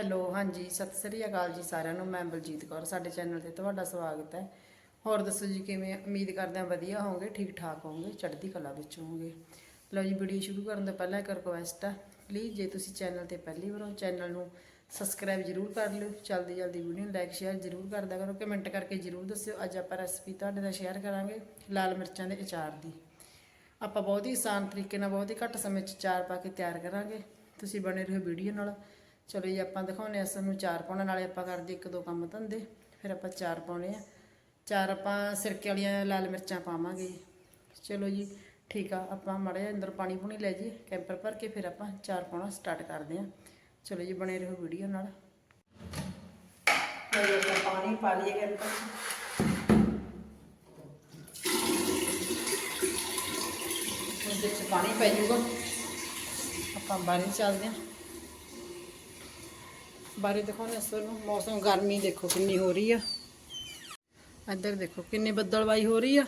Hello, ਹਾਂਜੀ, ਸਤਿ ਸ੍ਰੀ ਅਕਾਲ ਜੀ ਸਾਰਿਆਂ ਨੂੰ। ਮੈਂ ਬਲਜੀਤ ਕੌਰ, ਸਾਡੇ ਚੈਨਲ ਤੇ ਤੁਹਾਡਾ ਸਵਾਗਤ ਹੈ। ਹੋਰ ਦੱਸੋ ਜੀ, ਕਿਵੇਂ? ਉਮੀਦ ਕਰਦੇ ਹਾਂ ਵਧੀਆ ਹੋਵੋਗੇ ਠੀਕ ਠਾਕ ਹੋਵੋਗੇ, ਚੜ੍ਹਦੀ ਕਲਾ ਵਿੱਚ ਹੋਵੋਗੇ। ਲਓ ਜੀ, ਵੀਡੀਓ ਸ਼ੁਰੂ ਕਰਨ ਤੋਂ ਪਹਿਲਾਂ ਇੱਕ ਰਿਕੁਐਸਟ ਹੈ ਪਲੀਜ਼ ਜੇ ਤੁਸੀਂ ਚੈਨਲ ਤੇ ਪਹਿਲੀ ਵਾਰ ਹੋ, ਚੈਨਲ ਨੂੰ ਸਬਸਕ੍ਰਾਈਬ ਜਰੂਰ ਕਰ ਲਿਓ। ਜਲਦੀ ਜਲਦੀ ਵੀਡੀਓ ਨੂੰ ਲਾਈਕ ਸ਼ੇਅਰ ਜਰੂਰ ਕਰਦਾ ਕਰੋ। ਕਮੈਂਟ ਕਰਕੇ ਜਰੂਰ ਦੱਸਿਓ। ਅੱਜ ਆਪਾਂ ਰੈਸਪੀ ਤੁਹਾਡੇ ਨਾਲ ਸ਼ੇਅਰ ਕਰਾਂਗੇ ਲਾਲ ਮਿਰਚਾਂ ਦੇ ਅਚਾਰ ਦੀ। ਆਪਾਂ ਬਹੁਤ ਹੀ ਆਸਾਨ ਤਰੀਕੇ ਨਾਲ, ਬਹੁਤ ਹੀ ਘੱਟ ਸਮੇਂ 'ਚ ਅਚਾਰ ਪਾ ਕੇ ਤਿਆਰ ਕਰਾਂਗੇ। ਤੁਸੀਂ ਬਣੇ ਰਹੋ ਵੀਡੀਓ ਨਾਲ। ਚਲੋ ਜੀ, ਆਪਾਂ ਦਿਖਾਉਂਦੇ ਹਾਂ, ਸਾਨੂੰ ਚਾਰ ਪਾਉਣ, ਨਾਲੇ ਆਪਾਂ ਕਰਦੇ ਇੱਕ ਦੋ ਕੰਮ ਧੰਦੇ, ਫਿਰ ਆਪਾਂ ਚਾਰ ਪਾਉਣੇ ਆ। ਚਾਰ ਆਪਾਂ ਸਿਰਕੇ ਵਾਲੀਆਂ ਲਾਲ ਮਿਰਚਾਂ ਪਾਵਾਂਗੇ। ਜੀ। ਚਲੋ ਜੀ, ਠੀਕ ਆ, ਆਪਾਂ ਮਾੜਾ ਜਿਹਾ ਅੰਦਰ ਪਾਣੀ ਪੂਣੀ ਲੈ ਜੀ ਕੈਂਪਰ ਭਰ ਕੇ ਫਿਰ ਆਪਾਂ ਚਾਰ ਪਾਉਣਾ ਸਟਾਰਟ ਕਰਦੇ ਹਾਂ। ਚਲੋ ਜੀ, ਬਣੇ ਰਹੋ ਵੀਡੀਓ ਨਾਲ। ਲਓ ਜੀ ਪਾਣੀ ਪਾ ਲਈਏ ਕੈਂਪਰ। 'ਚ ਉਹਦੇ ਚ ਪਾਣੀ ਪੈ ਜਾਊਗਾ। ਆਪਾਂ ਬਾਹਰ ਚੱਲਦੇ ਹਾਂ। ਬਾਰੇ ਦੇਖੋ ਨਾ ਨੂੰ ਮੌਸਮ, ਗਰਮੀ ਦੇਖੋ ਕਿੰਨੀ ਹੋ ਰਹੀ ਆ। ਇੱਧਰ ਦੇਖੋ ਕਿੰਨੀ ਬੱਦਲਵਾਈ ਹੋ ਰਹੀ ਆ।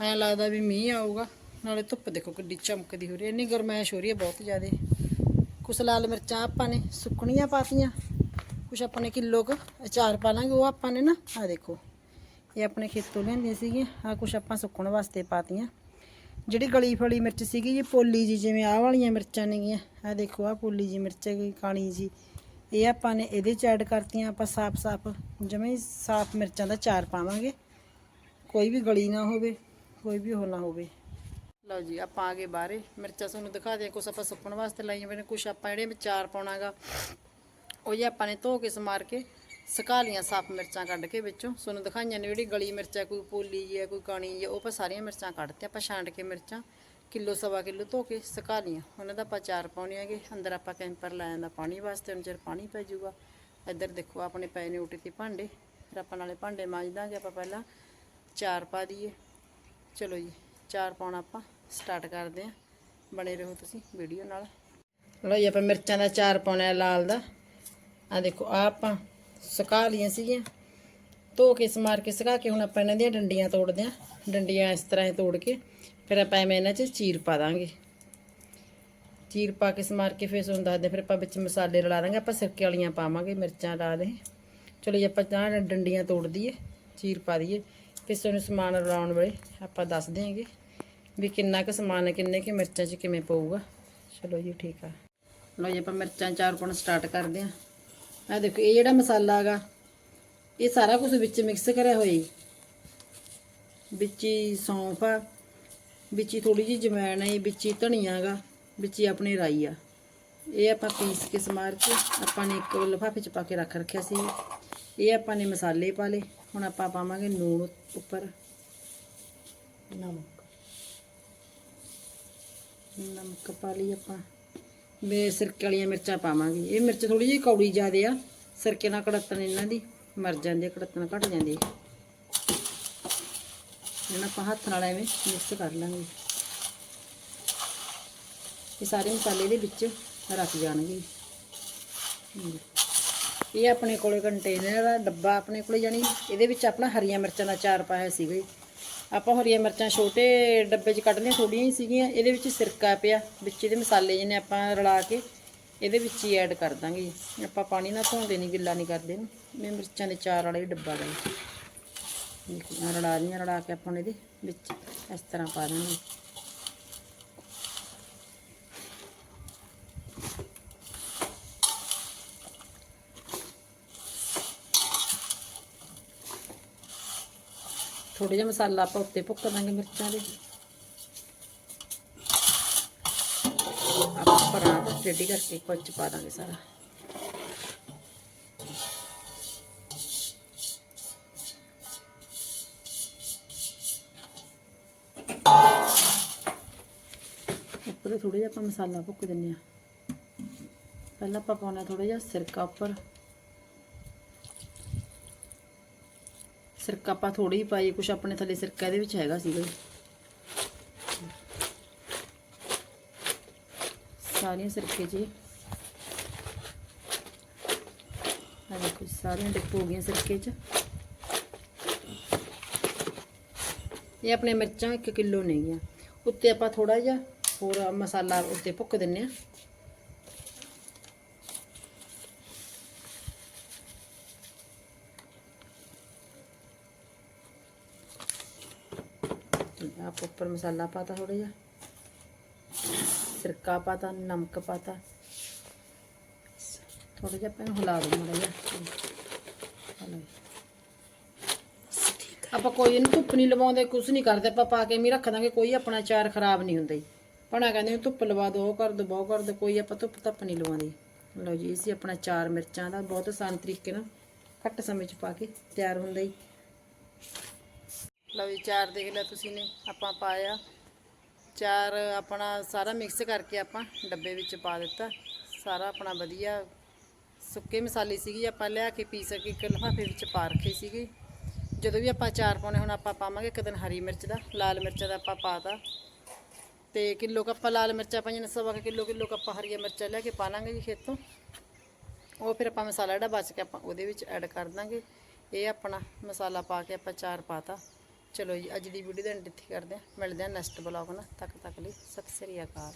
ਐਂ ਲੱਗਦਾ ਵੀ ਮੀਂਹ ਆਊਗਾ। ਨਾਲੇ ਧੁੱਪ ਦੇਖੋ ਕਿੱਡੀ ਚਮਕਦੀ ਹੋ ਰਹੀ ਹੈ ਇੰਨੀ ਗਰਮੈਸ਼ ਹੋ ਰਹੀ ਹੈ ਬਹੁਤ ਜ਼ਿਆਦਾ। ਕੁਛ ਲਾਲ ਮਿਰਚਾਂ ਆਪਾਂ ਨੇ ਸੁੱਕਣੀਆਂ ਪਾਤੀਆਂ। ਕੁਛ ਆਪਾਂ ਨੇ ਕਿਲੋ ਕੁ ਅਚਾਰ ਪਾ ਲਾਂਗੇ। ਉਹ ਆਪਾਂ ਨੇ ਨਾ ਆ ਦੇਖੋ। ਇਹ ਆਪਣੇ ਖੇਤੋਂ ਲਿਆਂਦੀਆਂ ਸੀਗੀਆਂ। ਆ ਕੁਛ ਆਪਾਂ ਸੁੱਕਣ ਵਾਸਤੇ ਪਾਤੀਆਂ। ਜਿਹੜੀ ਗਲੀ ਫਲੀ ਮਿਰਚ ਸੀਗੀ ਜੀ, ਪੋਲੀ ਜੀ, ਜਿਵੇਂ ਆਹ ਵਾਲੀਆਂ ਮਿਰਚਾਂ ਨੇਗੀਆਂ। ਆ ਦੇਖੋ ਆ ਪੋਲੀ ਜੀ ਮਿਰਚ ਹੈਗੀ, ਕਾਲੀ ਜੀ। ਇਹ ਆਪਾਂ ਨੇ ਇਹਦੇ ਚ ਐਡ ਕਰਤੀਆਂ ਆਪਾਂ ਸਾਫ਼-ਸਾਫ਼ ਜਿਵੇਂ ਸਾਫ਼ ਮਿਰਚਾਂ ਦਾ ਚਾਰ ਪਾਵਾਂਗੇ। ਕੋਈ ਵੀ ਗਲੀ ਨਾ ਹੋਵੇ ਕੋਈ ਵੀ ਹੋ ਨਾ ਹੋਵੇ। ਲਓ ਜੀ ਆਪਾਂ ਆ ਗਏ ਬਾਹਰੇ। ਮਿਰਚਾਂ ਤੁਹਾਨੂੰ ਦਿਖਾ ਦਿਆਂ ਕੁਛ ਆਪਾਂ ਸੁੱਕਣ ਵਾਸਤੇ ਲਾਈਆਂ ਹੋਈਆਂ ਕੁਛ ਆਪਾਂ ਜਿਹੜੇ ਚਾਰ ਪਾਉਣਾਗਾ। ਉਹ ਜੀ ਆਪਾਂ ਨੇ ਧੋ ਕੇ ਸਮਾਰ ਕੇ ਸੁਕਾ ਲੀਆਂ ਸਾਫ਼ ਮਿਰਚਾਂ ਕੱਢ ਕੇ ਵਿੱਚੋਂ। ਤੁਹਾਨੂੰ ਦਿਖਾਈਆਂ ਨੇ ਜਿਹੜੀ ਗਲੀ ਮਿਰਚ ਹੈ ਕੋਈ ਪੋਲੀ ਜੀ ਹੈ ਕੋਈ ਕਾਣੀ ਜੀ ਹੈ, ਉਹ ਆਪਾਂ ਸਾਰੀਆਂ ਮਿਰਚਾਂ ਕੱਢਤੇ ਆਪਾਂ ਛਾਂਟ ਕੇ ਮਿਰਚਾਂ। ਕਿਲੋ, ਸਵਾ ਕਿਲੋ ਧੋ ਕੇ ਸੁਕਾ ਲਈਆਂ। ਉਹਨਾਂ ਦਾ ਆਪਾਂ ਚਾਰ ਪਾਉਣੇ ਹੈਗੇ। ਅੰਦਰ ਆਪਾਂ ਕੈਂਪਰ ਲਾਇਆ ਦਾ ਪਾਣੀ ਵਾਸਤੇ ਹੁਣ ਚਿਰ ਪਾਣੀ ਪੈ ਜਾਊਗਾ। ਇੱਧਰ ਦੇਖੋ, ਆਪਣੇ ਪਏ ਨੇ ਉਟੀ ਤੇ ਭਾਂਡੇ। ਫਿਰ ਆਪਾਂ ਨਾਲੇ ਭਾਂਡੇ ਮਾਂਜ ਦਾਂਗੇ, ਆਪਾਂ ਪਹਿਲਾਂ ਚਾਰ ਪਾ ਦਈਏ। ਚਲੋ ਜੀ ਚਾਰ ਪਾਉਣਾ ਆਪਾਂ, ਸਟਾਰਟ ਕਰਦੇ ਆਂ ਬਣੇ ਰਹੋ ਤੁਸੀਂ ਵੀਡੀਓ ਨਾਲ। ਲਓ ਜੀ, ਆਪਾਂ ਮਿਰਚਾਂ ਦਾ ਚਾਰ ਪਾਉਣਾ ਲਾਲ ਦਾ। ਆ ਦੇਖੋ ਆ ਆਪਾਂ ਸੁਕਾ ਲਈਆਂ ਸੀਗੀਆਂ। ਧੋ ਕੇ, ਸਮਾਰ ਕੇ, ਸੁਕਾ ਕੇ ਹੁਣ ਆਪਾਂ ਇਹਨਾਂ ਦੀਆਂ ਡੰਡੀਆਂ ਤੋੜਦੇ ਆਂ ਡੰਡੀਆਂ ਇਸ ਤਰ੍ਹਾਂ ਹੀ ਤੋੜ ਕੇ। ਫਿਰ ਆਪਾਂ ਐਵੇਂ ਇਹਨਾਂ 'ਚ ਚੀਰ ਪਾ ਦਾਂਗੇ। ਚੀਰ ਪਾ ਕੇ ਸਮਾਰ ਕੇ ਫਿਰ ਤੁਹਾਨੂੰ ਦੱਸਦੇ ਫਿਰ ਆਪਾਂ ਵਿੱਚ ਮਸਾਲੇ ਰਲਾ ਦਾਂਗੇ, ਆਪਾਂ ਸਿਰਕੇ ਵਾਲੀਆਂ ਪਾਵਾਂਗੇ, ਮਿਰਚਾਂ ਲਾ ਦੇ। ਚਲੋ ਜੀ, ਆਪਾਂ ਤਾਂ ਡੰਡੀਆਂ ਤੋੜ ਦਈਏ, ਚੀਰ ਪਾ ਦਈਏ। ਫਿਰ ਤੁਹਾਨੂੰ ਸਮਾਨ ਰਲਾਉਣ ਵੇਲੇ ਆਪਾਂ ਦੱਸ ਦਿਆਂਗੇ ਵੀ ਕਿੰਨਾ ਕੁ ਸਮਾਨ ਹੈ, ਕਿੰਨੇ ਕੁ ਮਿਰਚਾਂ 'ਚ ਕਿਵੇਂ ਪਊਗਾ। ਚਲੋ ਜੀ, ਠੀਕ ਆ। ਲਓ ਜੀ, ਆਪਾਂ ਮਿਰਚਾਂ ਚਾਰ ਪਾਉਣ ਸਟਾਰਟ ਕਰਦੇ ਆਂ ਆ ਦੇਖੋ, ਇਹ ਜਿਹੜਾ ਮਸਾਲਾ ਹੈਗਾ, ਇਹ ਸਾਰਾ ਕੁਝ ਵਿੱਚ ਮਿਕਸ ਕਰਿਆ ਹੋਇਆ ਜੀ। ਵਿੱਚ ਹੀ ਸੌਂਫ ਆ ਵਿੱਚ ਹੀ ਥੋੜੀ ਜਿਹੀ ਜਮੈਣ ਹੈ ਵਿੱਚ ਹੀ ਧਨੀਆ ਹੈਗਾ ਵਿੱਚ ਹੀ ਆਪਣੀ ਰਾਈ ਆ। ਇਹ ਆਪਾਂ ਪੀਸ ਕੇ ਸਮਾਰ ਕੇ ਆਪਾਂ ਨੇ ਇੱਕ ਲਿਫਾਫੇ ਚ ਪਾ ਕੇ ਰੱਖ ਰੱਖਿਆ ਸੀ। ਇਹ ਆਪਾਂ ਨੇ ਮਸਾਲੇ ਪਾ ਲਏ। ਹੁਣ ਆਪਾਂ ਪਾਵਾਂਗੇ ਨੂਣ ਉੱਪਰ। ਨਮਕ। ਨਮਕ ਪਾ ਲਈ ਆਪਾਂ। ਵੇ ਸਿਰਕੇ ਵਾਲੀਆਂ ਮਿਰਚਾਂ ਪਾਵਾਂਗੇ। ਇਹ ਮਿਰਚ ਥੋੜੀ ਜਿਹੀ ਕੌੜੀ ਜ਼ਿਆਦੇ ਆ। ਸਿਰਕੇ ਨਾਲ ਕੜਤਨ ਇਹਨਾਂ ਦੀ ਮਰ ਜਾਂਦੀ ਆ ਕੜਤਨ ਘਟ ਜਾਂਦੀ ਇਹਨਾਂ ਆਪਾਂ ਹੱਥ ਨਾਲ ਐਵੇਂ ਮਿਕਸ ਕਰ ਲਾਂਗੇ। ਇਹ ਸਾਰੇ ਮਸਾਲੇ ਦੇ ਵਿੱਚ ਰੱਖ ਜਾਣਗੇ। ਇਹ ਆਪਣੇ ਕੋਲੇ ਕੰਟੇਨਰ ਦਾ ਡੱਬਾ ਆਪਣੇ ਕੋਲੇ ਜਾਨੀ ਇਹਦੇ ਵਿੱਚ ਆਪਣਾ ਹਰੀਆਂ ਮਿਰਚਾਂ ਦਾ ਚਾਰ ਪਾਇਆ ਸੀਗਾ ਜੀ ਆਪਾਂ ਹਰੀਆਂ ਮਿਰਚਾਂ ਛੋਟੇ ਡੱਬੇ 'ਚ ਕੱਢ ਲਈਆਂ ਥੋੜੀਆਂ ਹੀ ਸੀਗੀਆਂ, ਇਹਦੇ ਵਿੱਚ ਸਿਰਕਾ ਪਿਆ, ਵਿੱਚ ਇਹਦੇ ਮਸਾਲੇ ਜਿਹਨੇ ਆਪਾਂ ਰਲਾ ਕੇ ਇਹਦੇ ਵਿੱਚ ਹੀ ਐਡ ਕਰ ਦਾਂਗੇ। ਆਪਾਂ ਪਾਣੀ ਨਾਲ ਧੋਂਦੇ ਨਹੀਂ ਗਿੱਲਾ ਨਹੀਂ ਕਰਦੇ ਇਹਨੂੰ। ਇਹ ਮਿਰਚਾਂ ਦੇ ਚਾਰ ਵਾਲਾ ਹੀ ਡੱਬਾ ਦਾ ਜੀ ਦੇਖੋ ਦੀਆਂ ਰਲਾ ਕੇ ਆਪਾਂ ਇਹਦੇ ਵਿੱਚ ਇਸ ਤਰ੍ਹਾਂ ਪਾ ਦਾਂਗੇ ਥੋੜਾ ਜਿਹਾ ਮਸਾਲਾ ਆਪਾਂ ਉੱਤੇ ਭੁੱਕ ਦਾਂਗੇ ਮਿਰਚਾਂ ਦੇ। ਆਪਾਂ ਪਰਾਂਠਾ ਰੈਡੀ ਕਰਕੇ ਕੁਝ ਪਾ ਦਾਂਗੇ ਸਾਰਾ। ਉੱਪਰ ਥੋੜਾ ਜਿਹਾ ਆਪਾਂ ਮਸਾਲਾ ਭੁੱਕ ਦਿੰਨੇ ਆ ਪਹਿਲਾਂ ਆਪਾਂ ਪਾਉਣਾ ਥੋੜਾ ਜਿਹਾ ਸਿਰਕਾ ਉੱਪਰ। ਸਿਰਕਾ ਆਪਾਂ ਥੋੜੀ ਹੀ ਪਾਈ, ਕੁਛ ਆਪਣੇ ਥੱਲੇ ਸਿਰਕਾ ਇਹਦੇ ਵਿੱਚ ਹੈਗਾ ਸੀਗਾ ਸਾਰੀਆਂ ਸਿਰਕੇ ਜੀ ਆ ਦੇਖੋ ਸਾਰੀਆਂ ਡਿਪ ਹੋ ਗਈਆਂ ਸਿਰਕੇ 'ਚ। ਇਹ ਆਪਣੇ ਮਿਰਚਾਂ 1 ਕਿਲੋ ਨੇਗੀਆਂ ਉੱਤੇ ਆਪਾਂ ਥੋੜਾ ਜਿਹਾ होर मसाला उत्ते भुक्क दिने आप उपर मसाला पाता थोड़ा जा। सिरका पाता नमक पाता। थोड़ा जा पहले हिला दो थोड़ा जा। आप कोई धुप नहीं लगाते कुछ नहीं करते पा के रख देंगे कोई अपना चार खराब नहीं होंगे ਭਣਾ ਕਹਿੰਦੇ ਧੁੱਪ ਲਵਾ ਦੋ, ਉਹ ਕਰ ਦੋ, ਬਹੁ ਕਰ ਦੋ, ਕੋਈ ਆਪਾਂ ਧੁੱਪ ਧੱਪ ਨਹੀਂ ਲਵਾਉਂਦੇ। ਲਓ ਜੀ ਇਹ ਸੀ ਆਪਣਾ ਚਾਰ ਮਿਰਚਾਂ ਦਾ ਬਹੁਤ ਆਸਾਨ ਤਰੀਕੇ ਨਾਲ ਘੱਟ ਸਮੇਂ 'ਚ ਪਾ ਕੇ ਤਿਆਰ ਹੁੰਦਾ ਜੀ। ਲਓ ਜੀ, ਚਾਰ ਦੇਖ ਲਿਆ ਤੁਸੀਂ ਨੇ, ਆਪਾਂ ਪਾਇਆ। ਚਾਰ ਆਪਣਾ ਸਾਰਾ ਮਿਕਸ ਕਰਕੇ ਆਪਾਂ ਡੱਬੇ ਵਿੱਚ ਪਾ ਦਿੱਤਾ। ਸਾਰਾ ਆਪਣਾ ਵਧੀਆ ਸੁੱਕੇ ਮਸਾਲੇ ਸੀਗੇ, ਆਪਾਂ ਲਿਆ ਕੇ ਪੀਸ ਕੇ ਇੱਕ ਲਿਫਾਫੇ ਵਿੱਚ ਪਾ ਰੱਖੇ ਸੀਗੇ। ਜਦੋਂ ਵੀ ਆਪਾਂ ਚਾਰ ਪਾਉਣੇ, ਹੁਣ ਆਪਾਂ ਪਾਵਾਂਗੇ ਇੱਕ ਦਿਨ ਹਰੀ ਮਿਰਚ ਦਾ, ਲਾਲ ਮਿਰਚ ਦਾ ਆਪਾਂ ਪਾਤਾ ਤੇ ਕਿਲੋ ਕੁ ਲਾਲ ਮਿਰਚਾਂ ਪਾਈਆਂ ਨੇ, ਸਵਾ ਕੁ ਕਿਲੋ ਕਿਲੋ ਕੁ ਹਰੀਆਂ ਮਿਰਚਾਂ ਲੈ ਕੇ ਪਾ ਲਾਂਗੇ ਜੀ ਖੇਤੋਂ। ਉਹ ਫਿਰ ਆਪਾਂ ਮਸਾਲਾ ਜਿਹੜਾ ਬਚ ਕੇ ਆਪਾਂ ਉਹਦੇ ਵਿੱਚ ਐਡ ਕਰ ਦਾਂਗੇ। ਇਹ ਆਪਣਾ ਮਸਾਲਾ ਪਾ ਕੇ ਆਪਾਂ ਚਾਰ ਪਾਤਾ ਚਲੋ ਜੀ, ਅੱਜ ਦੀ ਵੀਡੀਓ ਦਾ ਐਂਡ ਇੱਥੇ ਕਰਦੇ ਹਾਂ। ਮਿਲਦੇ ਹਾਂ ਨੈਕਸਟ ਬਲੌਗ ਨਾਲ। ਤੱਕ ਤੱਕ ਲਈ ਸਤਿ ਸ੍ਰੀ ਅਕਾਲ।